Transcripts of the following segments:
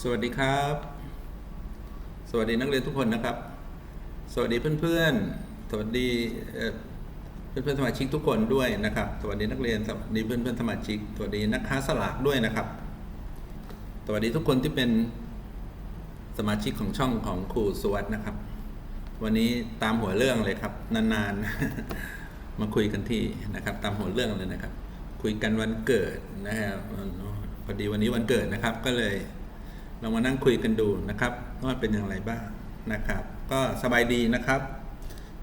สวัสดีครับ สวัสดีนักเรียนทุกคนนะครับ สวัสดีเพื่อนๆ สวัสดีเอ่อเพื่อนๆสมาชิกทุกคนด้วยนะครับ สวัสดีนักเรียน สวัสดีเพื่อนๆสมาชิก สวัสดีนักค้าสลากด้วยนะครับ สวัสดีทุกคนที่เป็นสมาชิกของช่องของครูสวัสดนะครับ วันนี้ตามหัวเรื่องเลยครับ นานๆ มาคุยกันที่นะครับ ตามหัวเรื่องเลยนะครับ คุยกันวันเกิดนะครับพอดีวันนี้วันเกิดนะครับ ก็เลย ลองมานั่งคุยกันดูนะครับว่าเป็นอย่างไรบ้างนะครับ ก็สบายดีนะครับ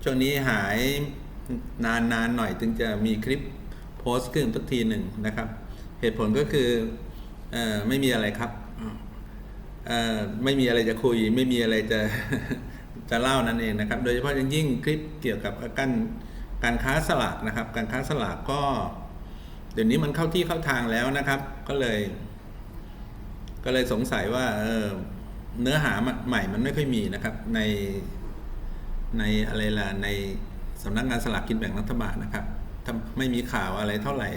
ช่วงนี้หายนานๆหน่อยถึงจะมีคลิปโพสต์ขึ้นสักทีหนึ่งนะครับ เหตุผลก็คืออไม่มีอะไรครับไม่มีอะไรจะคุย ไม่มีอะไรจะจะเล่านั่นเองนะครับ โดยเฉพาะอย่งยิ่งคลิปเกี่ยวกับการการค้าสลากนะครับ การค้าสลากก็ เดี๋ยวนี้มันเข้าที่เข้าทางแล้วนะครับ ก็เลย ก็เลยสงสัยว่าเออเนื้อหาใหม่มันไม่ค่อยมีนะครับ ในในอะไรล่ะในสำนักงานสลากกินแบ่งรัฐบาลนะครับถ้าไม่มีข่าวอะไรเท่าไหร่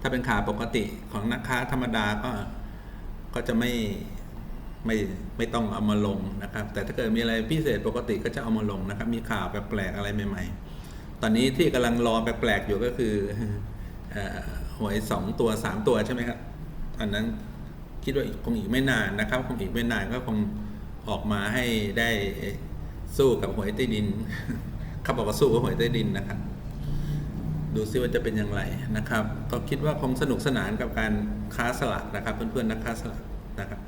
ถ้าเป็นข่าวปกติของนักค้าธรรมดาก็ก็จะไม่ไม่ไม่ต้องเอามาลงนะครับ แต่ถ้าเกิดมีอะไรพิเศษปกติก็จะเอามาลงนะครับ มีข่าวแปลกๆอะไรใหม่ๆ ตอนนี้ที่กำลังรอแปลกๆอยู่ก็คือออหวยสองตัวสามตัวใช่ไหมครับอันนั้น คิดว่าคงอีกไม่นานนะครับ คงอีกไม่นานก็คงออกมาให้ได้สู้กับหวยใต้ดินเขาบอกว่าสู้กับหวยใต้ดินนะครับ ดูซิว่าจะเป็นอย่างไรนะครับ ก็คิดว่าคงสนุกสนานกับการค้าสลากนะครับ เพื่อนๆนักค้าสลากนะครับ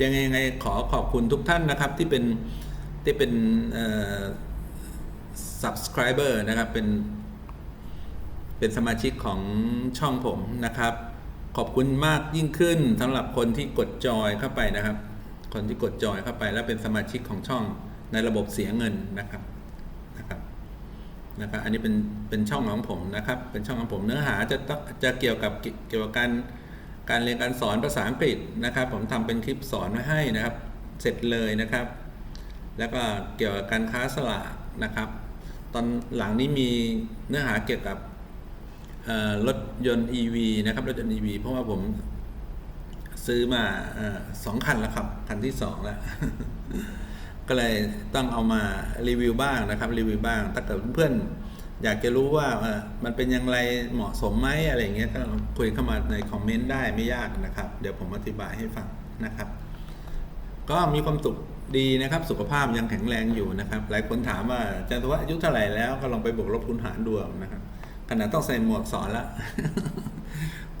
ยังไงยังไงขอขอบคุณทุกท่านนะครับที่เป็นที่เป็น subscriber นะครับเป็นเป็นสมาชิกของช่องผมนะครับ ขอบคุณมากยิ่งขึ้นสำหรับคนที่กดจอยเข้าไปนะครับ คนที่กดจอยเข้าไปแล้วเป็นสมาชิกของช่องในระบบเสียเงินนะครับนะครับนะครับอันนี้เป็นเป็นช่องของผมนะครับ เป็นช่องของผมเนื้อหาจะต้องจะเกี่ยวกับเกี่ยวกับการการเรียนการสอนภาษาอังกฤษนะครับ ผมทำเป็นคลิปสอนไว้ให้นะครับ เสร็จเลยนะครับ แล้วก็เกี่ยวกับการค้าสลากนะครับ ตอนหลังนี้มีเนื้อหาเกี่ยวกับ รถยนต์ EV นะครับรถยนต์ EV เพราะว่าผมซื้อมาสองคันแล้วครับ คันที่สองแล้วก็เลยต้องเอามารีวิวบ้างนะครับรีวิวบ้าง ถ้าเกิดเพื่อนอยากจะรู้ว่ามันเป็นอย่างไรเหมาะสมไหมอะไรเงี้ยก็คุยเข้ามาในคอมเมนต์ได้ไม่ยากนะครับ เดี๋ยวผมอธิบายให้ฟังนะครับ ก็มีความสุขดีนะครับ สุขภาพยังแข็งแรงอยู่นะครับ หลายคนถามว่าอาจารย์ว่าอายุเท่าไหร่แล้วก็ลองไปบวกลบคูณหารดูเอานะครับ ขนาดต้องใส่หมวกสอนแล้ว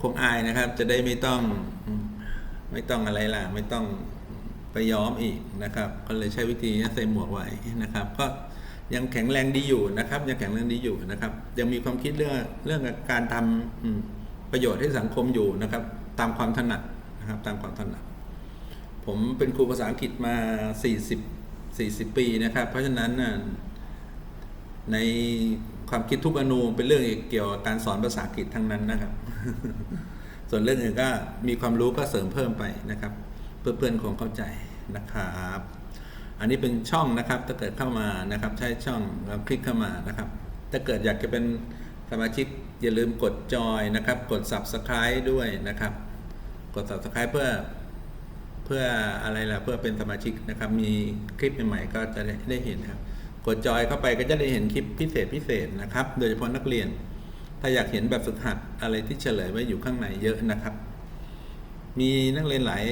คงอายนะครับ จะได้ไม่ต้องไม่ต้องอะไรล่ะ ไม่ต้องไปย้อมอีกนะครับ ก็เลยใช้วิธีใส่หมวกไว้นะครับ ก็ยังแข็งแรงดีอยู่นะครับ ยังแข็งแรงดีอยู่นะครับ ยังมีความคิดเรื่องเรื่องการทำอืมประโยชน์ให้สังคมอยู่นะครับ ตามความถนัดนะครับ ตามความถนัด ผมเป็นครูภาษาอังกฤษมา 40 40 ปีนะครับ เพราะฉะนั้นใน ความคิดทุกอนูเป็นเรื่องเกี่ยวกับการสอนภาษาอังกฤษทั้งนั้นนะครับ ส่วนเรื่องอื่นก็มีความรู้ก็เสริมเพิ่มไปนะครับเพื่อเพื่อนๆคงเข้าใจนะครับ อันนี้เป็นช่องนะครับ ถ้าเกิดเข้ามานะครับ ใช้ช่องแล้วคลิกเข้ามานะครับ ถ้าเกิดอยากจะเป็นสมาชิกอย่าลืมกดจอยนะครับ กด subscribe ด้วยนะครับ กด subscribe เพื่อเพื่ออะไรล่ะเพื่อเป็นสมาชิกนะครับ มีคลิปใหม่ๆก็จะได้เห็นครับ กดจอยเข้าไปก็จะได้เห็นคลิปพิเศษพิเศษนะครับ โดยเฉพาะนักเรียน ถ้าอยากเห็นแบบฝึกหัดอะไรที่เฉลยไว้อยู่ข้างในเยอะนะครับ มีนักเรียนหลาย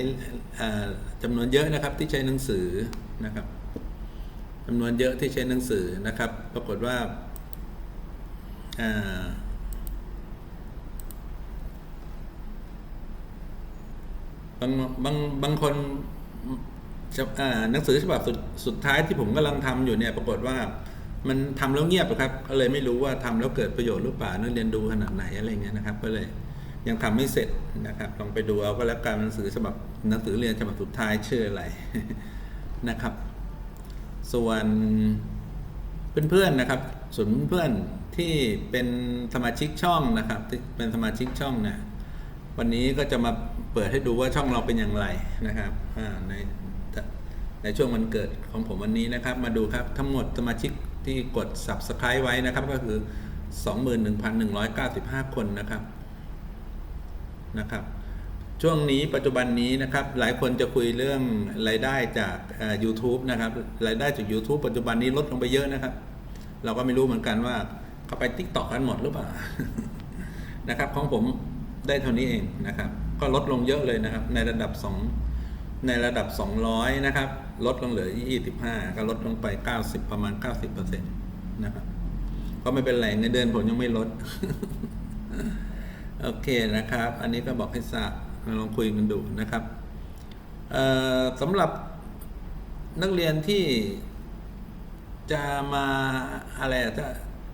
จำนวนเยอะนะครับที่ใช้หนังสือนะครับจำนวนเยอะที่ใช้หนังสือนะครับ ปรากฏว่าบางบางบางคน หนังสือฉบับสุดสุดท้ายที่ผมกำลังทำอยู่เนี่ยปรากฏว่ามันทำแล้วเงียบครับก็เลยไม่รู้ว่าทำแล้วเกิดประโยชน์หรือเปล่านักเรียนดูขนาดไหนอะไรเงี้ยนะครับ ก็เลยยังทำไม่เสร็จนะครับ ลองไปดูเอาก็แล้วกันหนังสือฉบับหนังสือเรียนฉบับสุดท้ายชื่ออะไรนะครับ ส่วนเพื่อนๆนะครับ ส่วนเพื่อนที่เป็นสมาชิกช่องนะครับเป็นสมาชิกช่องเนี่ยวันนี้ก็จะมาเปิดให้ดูว่าช่องเราเป็นอย่างไรนะครับใน ในช่วงวันเกิดของผมวันนี้นะครับ มาดูครับทั้งหมดสมาชิกที่กด subscribe ไว้นะครับ ก็คือ 21,195 คนนะครับนะครับ ช่วงนี้ปัจจุบันนี้นะครับ หลายคนจะคุยเรื่องรายได้จากเอ่อ YouTube นะครับรายได้จาก YouTube ปัจจุบันนี้ลดลงไปเยอะนะครับ เราก็ไม่รู้เหมือนกันว่าเขาไป Tik t o อกกันหมดหรือเปล่านะครับของผมได้เท่านี้เองนะครับ ก็ลดลงเยอะเลยนะครับ ในระดับ 2 ในระดับ 200 นะครับ ลดลงเหลือ 25 ก็ลดลงไป 90 ประมาณ 90%นะครับก็ไม่เป็นไรเงินเดือนผมยังไม่ลด โอเคนะครับ อันนี้ก็บอกให้ทราบมาลองคุยกันดูนะครับเอ่อสำหรับนักเรียนที่จะมาอะไรจะ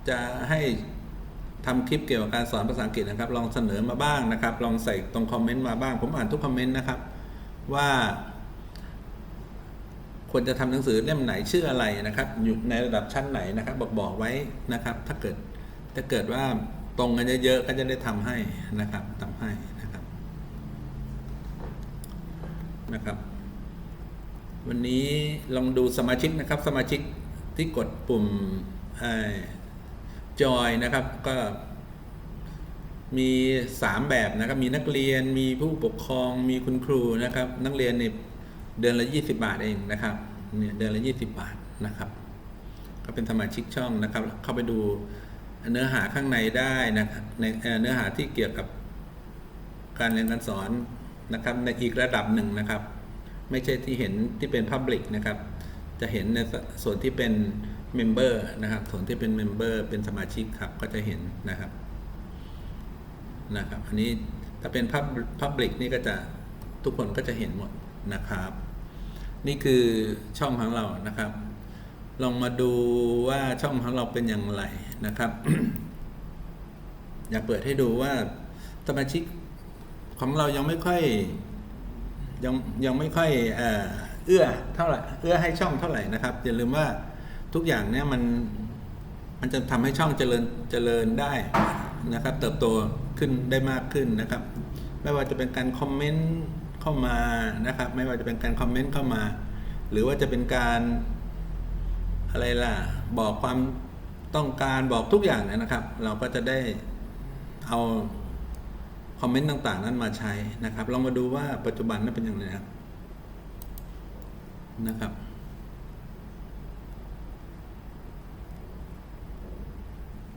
จะให้ทำคลิปเกี่ยวกับการสอนภาษาอังกฤษนะครับ ลองเสนอมาบ้างนะครับ ลองใส่ตรงคอมเมนต์มาบ้าง ผมอ่านทุกคอมเมนต์นะครับ ว่า ควรจะทำหนังสือเล่มไหนชื่ออะไรนะครับ อยู่ในระดับชั้นไหนนะครับ บอกบอกไว้นะครับ ถ้าเกิดถ้าเกิดว่าตรงกันเยอะๆก็จะได้ทำให้นะครับทำให้นะครับนะครับ วันนี้ลองดูสมาชิกนะครับ สมาชิกที่กดปุ่มจอยนะครับก็มี 3 แบบนะครับ มีนักเรียน มีผู้ปกครอง มีคุณครูนะครับ นักเรียนเนี่ย เดือนละ 20 บาทเองนะครับเนี่ยเดือนละ 20 บาทนะครับ ก็เป็นสมาชิกช่องนะครับ เข้าไปดูเนื้อหาข้างในได้นะครับในเนื้อหาที่เกี่ยวกับการเรียนการสอนนะครับ ในอีกระดับหนึ่งนะครับ ไม่ใช่ที่เห็นที่เป็น Public นะครับ จะเห็นในส่วนที่เป็น Member นะครับส่วนที่เป็น Member เป็นสมาชิกครับก็จะเห็นนะครับนะครับ อันนี้ถ้าเป็น Pub- Public นี่ก็จะทุกคนก็จะเห็นหมด นะครับ นี่คือช่องของเรานะครับ ลองมาดูว่าช่องของเราเป็นอย่างไรนะครับ อยากเปิดให้ดูว่าสมาชิกของเรายังไม่ค่อยยังยังไม่ค่อยเอื้อเท่าไหร่เอื้อให้ช่องเท่าไหร่นะครับอย่าลืมว่าทุกอย่างเนี่ยมันมันจะทำให้ช่องเจริญเจริญได้นะครับ เติบโตขึ้นได้มากขึ้นนะครับ ไม่ว่าจะเป็นการคอมเมนต์ เข้ามานะครับ ไม่ว่าจะเป็นการคอมเมนต์เข้ามา หรือว่าจะเป็นการอะไรล่ะ บอกความต้องการบอกทุกอย่างเนยนะครับ เราก็จะได้เอาคอมเมนต์ต่าง ๆ นั้นมาใช้นะครับ ลองมาดูว่าปัจจุบันนั้นเป็นอย่างไรครับนะครับ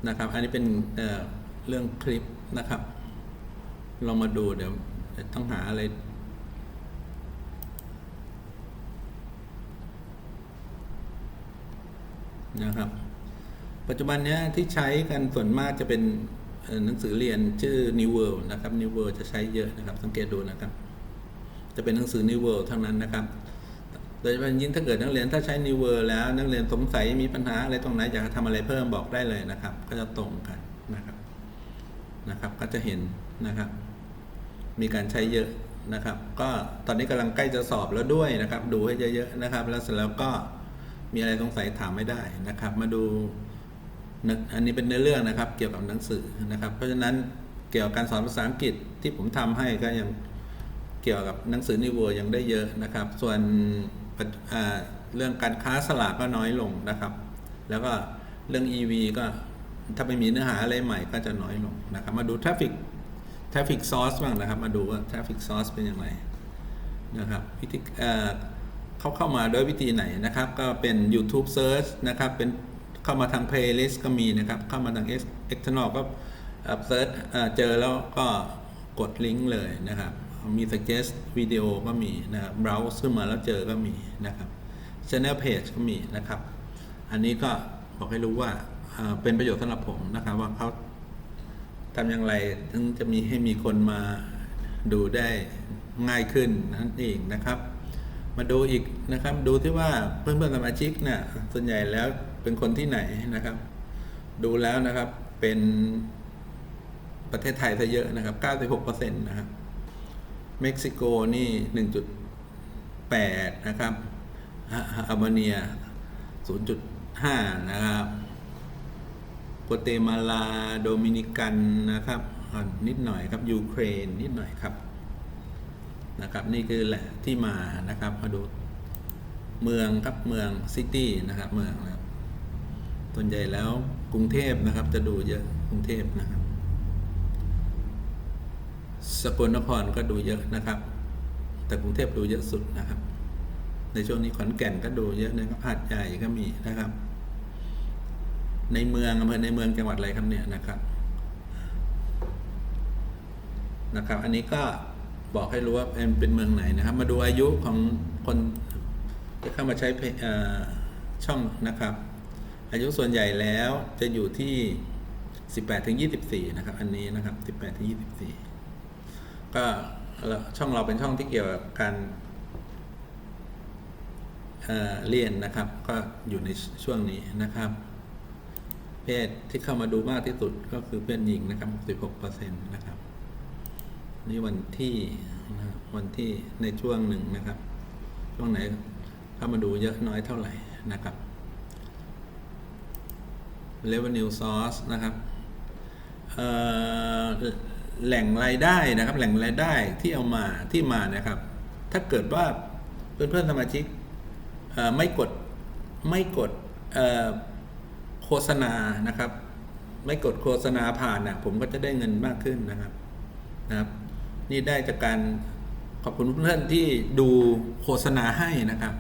นะครับ อันนี้เป็นเเรื่องคลิปนะครับ ลองมาดูเดี๋ยวต้องหาอะไร นะครับ ปัจจุบันเนี้ยที่ใช้กันส่วนมากจะเป็นหนังสือเรียนชื่อ New World นะครับ New World จะใช้เยอะนะครับ สังเกตดูนะครับ จะเป็นหนังสือ New World เท่านั้นนะครับ โดยเฉพาะยิ่งถ้าเกิดนักเรียนถ้าใช้ New World แล้วนักเรียนสงสัยมีปัญหาอะไรตรงไหนอยากทำอะไรเพิ่มบอกได้เลยนะครับ ก็จะตรงกันนะครับนะครับ ก็จะเห็นนะครับ มีการใช้เยอะนะครับ ก็ตอนนี้กำลังใกล้จะสอบแล้วด้วยนะครับ ดูให้เยอะๆนะครับ แล้วเสร็จแล้วก็ มีอะไรสงสัยถามไม่ได้นะครับ มาดูอันนี้เป็นเนื้อเรื่องนะครับ เกี่ยวกับหนังสือนะครับ เพราะฉะนั้นเกี่ยวกับการสอนภาษาอังกฤษที่ผมทำให้ก็ยังเกี่ยวกับหนังสือนิวเวอร์ยังได้เยอะนะครับ ส่วนเรื่องการค้าสลากก็น้อยลงนะครับ แล้วก็เรื่อง EV ก็ถ้าไม่มีเนื้อหาอะไรใหม่ก็จะน้อยลงนะครับ มาดู traffic traffic source บ้างนะครับ มาดูว่า traffic source เป็นอย่างไรนะครับวิธี เขาเข้ามาด้วยวิธีไหนนะครับ ก็เป็น YouTube Search นะครับ เป็นเข้ามาทาง playlist ก็มีนะครับ เข้ามาทาง External ก็เซิร์ชเจอแล้วก็กดลิงก์เลยนะครับ มี suggest วิดีโอก็มีนะครับ browse ขึ้นมาแล้วเจอก็มีนะครับ channel page ก็มีนะครับ อันนี้ก็บอกให้รู้ว่าเป็นประโยชน์สำหรับผมนะครับว่าเขาทำอย่างไรถึงจะมีให้มีคนมาดูได้ง่ายขึ้นนั่นเองนะครับ มาดูอีกนะครับ ดูที่ว่าเพื่อนๆสมาชิกเนี่ยส่วนใหญ่แล้วเป็นคนที่ไหนนะครับ ดูแล้วนะครับเป็นประเทศไทยซะเยอะนะครับ 96%นะครับ เม็กซิโกนี่ 1.8 นะครับฮะอัลเบเนีย 0.5 นะครับโกเตมาลา โดมินิกันนะครับนิดหน่อยครับ ยูเครนนิดหน่อยครับ นะครับนี่คือแหละที่มานะครับมาดูเมืองครับเมืองซิตี้นะครับเมืองนะครับส่วนใหญ่แล้วกรุงเทพนะครับ จะดูเยอะกรุงเทพนะครับ สกลนครก็ดูเยอะนะครับ แต่กรุงเทพดูเยอะสุดนะครับ ในช่วงนี้ขอนแก่นก็ดูเยอะนะครับหาดใหญ่ก็มีนะครับ ในเมืองอำเภอในเมืองจังหวัดอะไรครับเนี่ยนะครับนะครับ อันนี้ก็ บอกให้รู้ว่าเป็นเมืองไหนนะครับ มาดูอายุของคนที่เข้ามาใช้ช่องนะครับ อายุส่วนใหญ่แล้วจะอยู่ที่ 18ถึง24 นะครับ อันนี้นะครับ 18ถึง24 ก็ช่องเราเป็นช่องที่เกี่ยวกับการเเรียนนะครับ ก็อยู่ในช่วงนี้นะครับ เพศที่เข้ามาดูมากที่สุดก็คือเพศหญิงนะครับ16%นะครับ นี่วันที่นะครับวันที่ในช่วงหนึ่งนะครับ ช่วงไหนเข้ามาดูเยอะน้อยเท่าไหร่นะครับ revenue source นะครับแหล่งรายได้นะครับ แหล่งรายได้ที่เอามาที่มานะครับ ถ้าเกิดว่าเพื่อนเพื่อนสมาชิกไม่กดไม่กดโฆษณานะครับ ไม่กดโฆษณาผ่านนะผมก็จะได้เงินมากขึ้นนะครับนะครับ นี่ได้จากการขอบคุณเพื่อนที่ดูโฆษณาให้นะครับ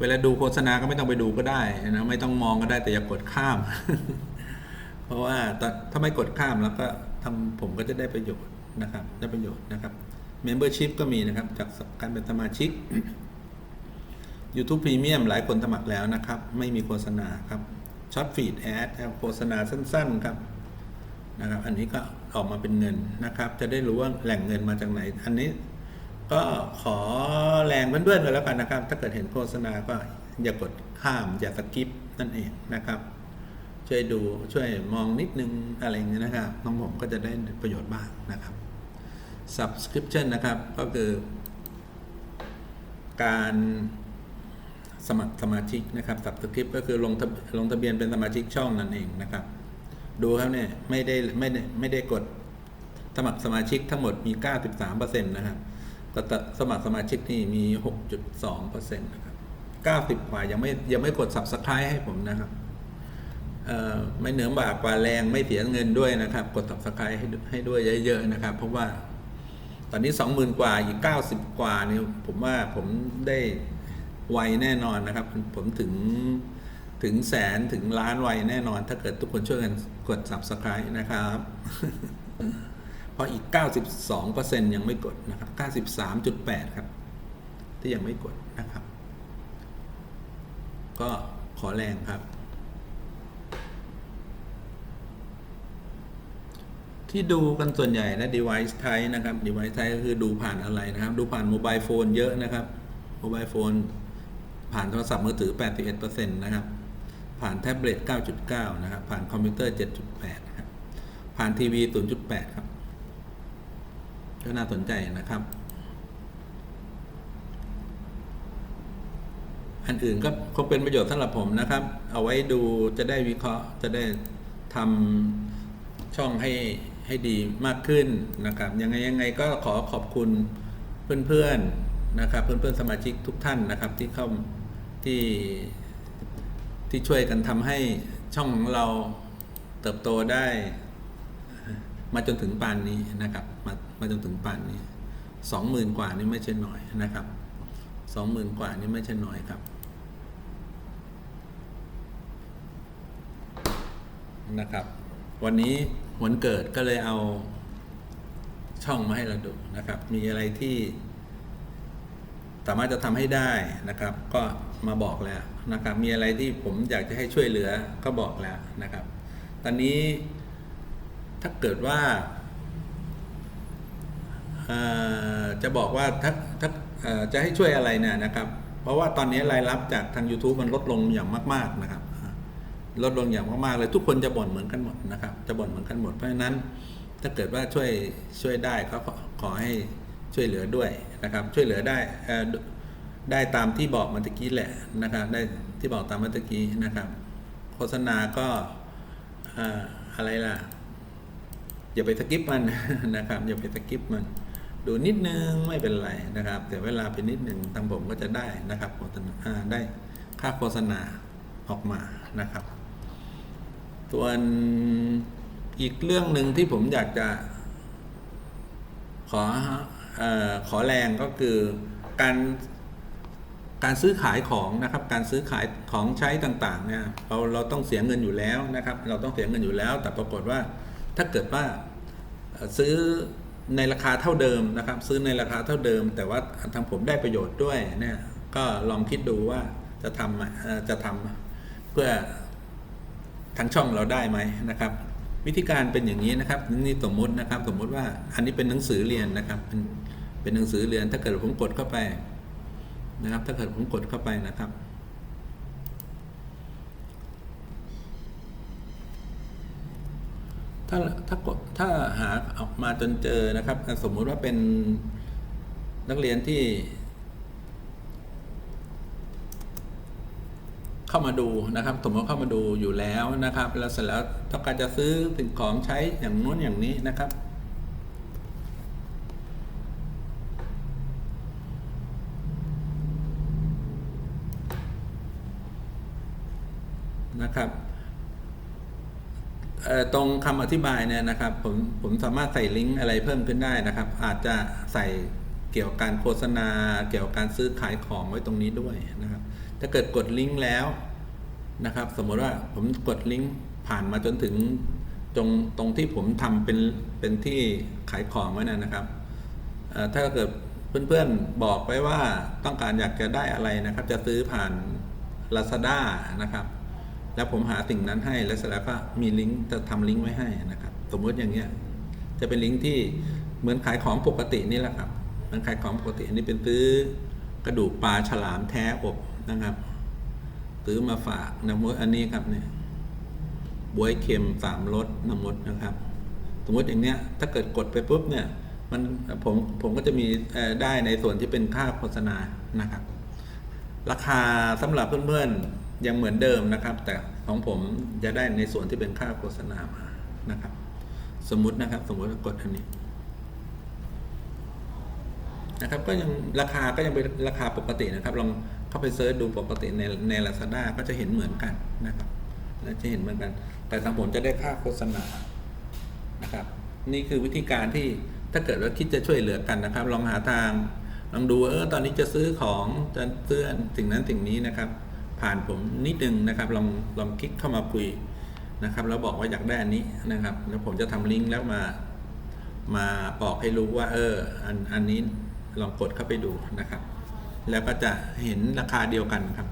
เวลาดูโฆษณาก็ไม่ต้องไปดูก็ได้นะไม่ต้องมองก็ได้แต่อย่ากดข้าม เพราะว่าถ้าไม่กดข้ามแล้วก็ทำผมก็จะได้ประโยชน์นะครับ ได้ประโยชน์นะครับ Membership ก็มีนะครับ จากการเป็นสมาชิก YouTube Premium หลายคนสมัครแล้วนะครับ ไม่มีโฆษณาครับช็อตฟีดแอดโฆษณาสั้น ๆ ครับ นะครับ อันนี้ก็ออกมาเป็นเงินนะครับ จะได้รู้ว่าแหล่งเงินมาจากไหน อันนี้ก็ขอแรงเพื่อนๆกันแล้วกันนะครับ ถ้าเกิดเห็นโฆษณาก็อย่ากดข้ามอย่าสกิปนั่นเองนะครับ ช่วยดูช่วยมองนิดนึงอะไรเงี้ยนะครับน้องผมก็จะได้ประโยชน์บ้างนะครับ subscription นะครับก็คือการสมัครสมาชิกนะครับ subscript ก็คือลงทะลงทะเบียนเป็นสมาชิกช่องนั่นเองนะครับ ดูครับเนี่ยไม่ได้ไม่ได้ไม่ได้กดสมัครสมาชิกทั้งหมดมี 93%นะครับก็สมัครสมาชิกนี่มี 6.2%นะครับ 90กว่ายังไม่ยังไม่กด subscribe ให้ผมนะครับเอ่อไม่เหนือบากกว่าแรงไม่เสียเงินด้วยนะครับ กด subscribe ให้ให้ด้วยเยอะๆนะครับ เพราะว่าตอนนี้ 20,000 กว่าอีก 90 กว่านี่ผมว่าผมได้ไวแน่นอนนะครับ ผมถึง ถึงแสนถึงล้านไวแน่นอน ถ้าเกิดทุกคนช่วยกันกด subscribe นะครับ เพราะอีก 92%ยังไม่กดนะครับ 93.8 ครับ ที่ยังไม่กดนะครับ ก็ขอแรงครับ ที่ดูกันส่วนใหญ่นะ device type นะครับ device type ก็คือดูผ่านอะไรนะครับ ดูผ่านโมบายโฟนเยอะนะครับโมบายโฟนผ่านโทรศัพท์มือถือ 81%นะครับ ผ่านแท็บเล็ต 9.9 นะครับ ผ่านคอมพิวเตอร์ 7.8 นะครับ ผ่านทีวี 0.8 ครับ ก็น่าสนใจนะครับ อันอื่นก็คงเป็นประโยชน์สำหรับผมนะครับ เอาไว้ดูจะได้วิเคราะห์ จะได้ทำช่องให้ให้ดีมากขึ้นนะครับ ยังไงยังไงก็ขอขอบคุณเพื่อนๆนะครับ เพื่อนๆสมาชิกทุกท่านนะครับที่เข้าที่ ที่ช่วยกันทำให้ช่องของเราเติบโตได้ มาจนถึงปานนี้นะครับ มามาจนถึงปานนี้สองหมื่นกว่านี่ไม่ใช่น้อยนะครับสองหมื่นกว่านี่ไม่ใช่น้อยครับนะครับ วันนี้วันเกิดก็เลยเอาช่องมาให้เราดูนะครับ มีอะไรที่สามารถจะทำให้ได้นะครับ ก็ มาบอกแล้วนะครับ มีอะไรที่ผมอยากจะให้ช่วยเหลือก็บอกแล้วนะครับ ตอนนี้ถ้าเกิดว่าจะบอกว่าถ้าถ้าจะให้ช่วยอะไรเนี่ยนะครับ เพราะว่าตอนนี้รายรับจากทาง YouTube มันลดลงอย่างมาก ๆนะครับ ลดลงอย่างมากๆเลยทุกคนจะบ่นเหมือนกันหมดนะครับ จะบ่นเหมือนกันหมดเพราะฉะนั้นถ้าเกิดว่าช่วยช่วยได้ก็ขอขอให้ช่วยเหลือด้วยนะครับ ช่วยเหลือได้ ได้ตามที่บอกเมื่อกี้แหละนะครับ ได้ที่บอกตามเมื่อกี้นะครับ โฆษณาก็เอ่อะไรล่ะ อย่าไปสกิปมันนะครับ อย่าไปสกิปมัน ดูนิดนึงไม่เป็นไรนะครับแต่เวลาไปนิดหนึ่งทางผมก็จะได้นะครับโฆษณาได้ค่าโฆษณาออกมานะครับ ส่วนอีกเรื่องหนึ่งที่ผมอยากจะ ขออ่อขอแรงก็คือการ การซื้อขายของนะครับการซื้อขายของใช้ต่างๆเนี่ยเราเราต้องเสียเงินอยู่แล้วนะครับ เราต้องเสียเงินอยู่แล้ว แต่ปรากฏว่าถ้าเกิดว่าซื้อในราคาเท่าเดิมนะครับ ซื้อในราคาเท่าเดิม แต่ว่าทางผมได้ประโยชน์ด้วยเนี่ยก็ลองคิดดูว่าจะทำจะทำเพื่อทางช่องเราได้ไหมนะครับ วิธีการเป็นอย่างนี้นะครับนี่สมมตินะครับ สมมติว่าอันนี้เป็นหนังสือเรียนนะครับ เป็นเป็นหนังสือเรียนถ้าเกิดผมกดเข้าไป นะครับ ถ้าเกิดผมกดเข้าไปนะครับ ถ้าถ้ากดถ้าหาออกมาจนเจอนะครับ สมมุติว่าเป็นนักเรียนที่เข้ามาดูนะครับสมมติเข้ามาดูอยู่แล้วนะครับ แล้วเสร็จแล้วต้องการจะซื้อสิ่งของใช้อย่างนู้นอย่างนี้นะครับ นะครับตรงคำอธิบายเนี่ยนะครับผมผมสามารถใส่ลิงก์อะไรเพิ่มขึ้นได้นะครับ อาจจะใส่เกี่ยวกับการโฆษณา เกี่ยวกับการซื้อขายของไว้ตรงนี้ด้วยนะครับ ถ้าเกิดกดลิงก์แล้วนะครับ สมมติว่าผมกดลิงก์ผ่านมาจนถึงตรงตรงที่ผมทำเป็นเป็นที่ขายของไว้นะนะครับ ถ้าเกิดเพื่อนๆบอกไว้ว่าต้องการอยากจะได้อะไรนะครับ จะซื้อผ่าน Lazada นะครับ แล้วผมหาสิ่งนั้นให้แล้วเสร็จแล้วก็มีลิงก์จะทำลิงก์ไว้ให้นะครับ สมมติอย่างเงี้ย จะเป็นลิงก์ที่เหมือนขายของปกตินี่แหละครับเหมือนขายของปกติอันนี้เป็นซื้อกระดูกปลาฉลามแท้อบนะครับซื้อมาฝากนะมดอันนี้ครับเนี่ยบวยเค็มสามรสน้ำมดนะครับ สมมติอย่างเนี้ย ถ้าเกิดกดไปปุ๊บเนี่ย มันผมผมก็จะมีได้ในส่วนที่เป็นค่าโฆษณานะครับ ราคาสำหรับเพื่อนๆ ยังเหมือนเดิมนะครับ แต่ของผมจะได้ในส่วนที่เป็นค่าโฆษณามานะครับ สมมุตินะครับ สมมุติกดอันนี้นะครับ ก็ยังราคาก็ยังเป็นราคาปกตินะครับ ลองเข้าไปเซิร์ชดูปกติในใน Lazada ก็จะเห็นเหมือนกันนะครับและจะเห็นเหมือนกัน แต่ทางผมจะได้ค่าโฆษณานะครับ นี่คือวิธีการที่ถ้าเกิดว่าคิดจะช่วยเหลือกันนะครับ ลองหาทางลองดูเออตอนนี้จะซื้อของจะซื้อสิ่งนั้นสิ่งนี้นะครับ ผ่านผมนิดนึงนะครับ ลองลองคลิกเข้ามาคุยนะครับ แล้วบอกว่าอยากได้อันนี้นะครับ แล้วผมจะทำลิงก์แล้วมา มาบอกให้รู้ว่า เออ อันอันนี้ลองกดเข้าไปดูนะครับ แล้วก็จะเห็นราคาเดียวกันครับ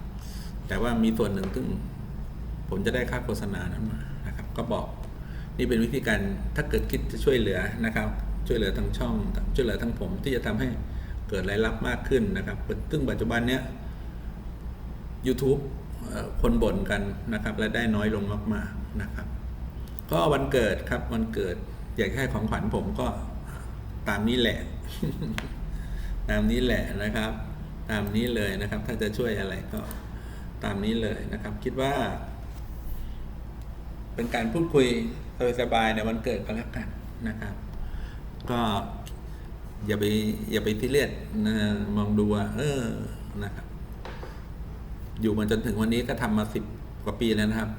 แต่ว่ามีส่วนหนึ่งซึ่งผมจะได้ค่าโฆษณานั้นมานะครับ ก็บอกนี่เป็นวิธีการถ้าเกิดคิดจะช่วยเหลือนะครับ ช่วยเหลือทั้งช่องช่วยเหลือทั้งผมที่จะทำให้เกิดรายรับมากขึ้นนะครับซึ่งปัจจุบันเนี้ย YouTube คนบ่นกันนะครับ และได้น้อยลงมากๆนะครับ ก็วันเกิดครับวันเกิดอยากให้ของขวัญผมก็ตามนี้แหละ ตามนี้แหละนะครับ ตามนี้เลยนะครับ ถ้าจะช่วยอะไรก็ตามนี้เลยนะครับ คิดว่า เป็นการพูดคุยสบายๆในวันเกิดก็แล้วกันนะครับ ก็อย่าไปอย่าไปที่เลียดนะมองดูว่าเออนะครับ อยู่มาจนถึงวันนี้ก็ทำมาสิบกว่าปีแล้วนะครับ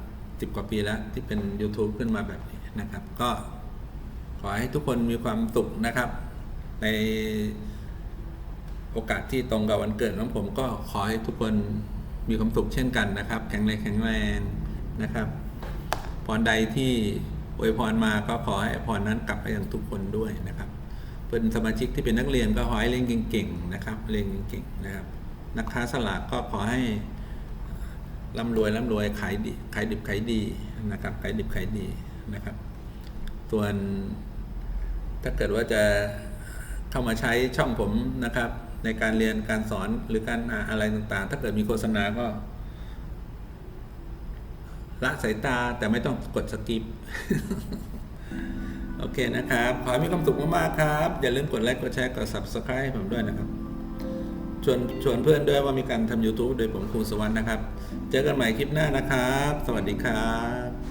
สิบกว่าปีแล้วที่เป็น YouTube ขึ้นมาแบบนี้นะครับ ก็ขอให้ทุกคนมีความสุขนะครับ ในโอกาสที่ตรงกับวันเกิดของผมก็ขอให้ทุกคนมีความสุขเช่นกันนะครับ แข็งแรงแข็งแรงนะครับพรใดที่อวยพรมาก็ขอให้พรนั้นกลับไปยังทุกคนด้วยนะครับเป็นสมาชิกที่เป็นนักเรียนก็ขอให้เรียนเก่งๆนะครับ เรียนเก่งๆนะครับ นักค้าสลากก็ขอให้ ร่ำรวยร่ำรวยขายดีขายดิบขายดีนะครับขายดิบขายดีนะครับ ส่วนถ้าเกิดว่าจะเข้ามาใช้ช่องผมนะครับ ในการเรียนการสอนหรือการอะไรต่างๆ ถ้าเกิดมีโฆษณาก็ ละสายตาแต่ไม่ต้องกดสกิปโอเคนะครับ ขอให้มีความสุขมากๆครับ อย่าลืมกดไลค์กดแชร์กด subscribe ให้ผมด้วยนะครับ ชวนชวนเพื่อนด้วยว่ามีการทำ YouTube โดยผมครูสวรรค์นะครับ เจอกันใหม่คลิปหน้านะครับ สวัสดีครับ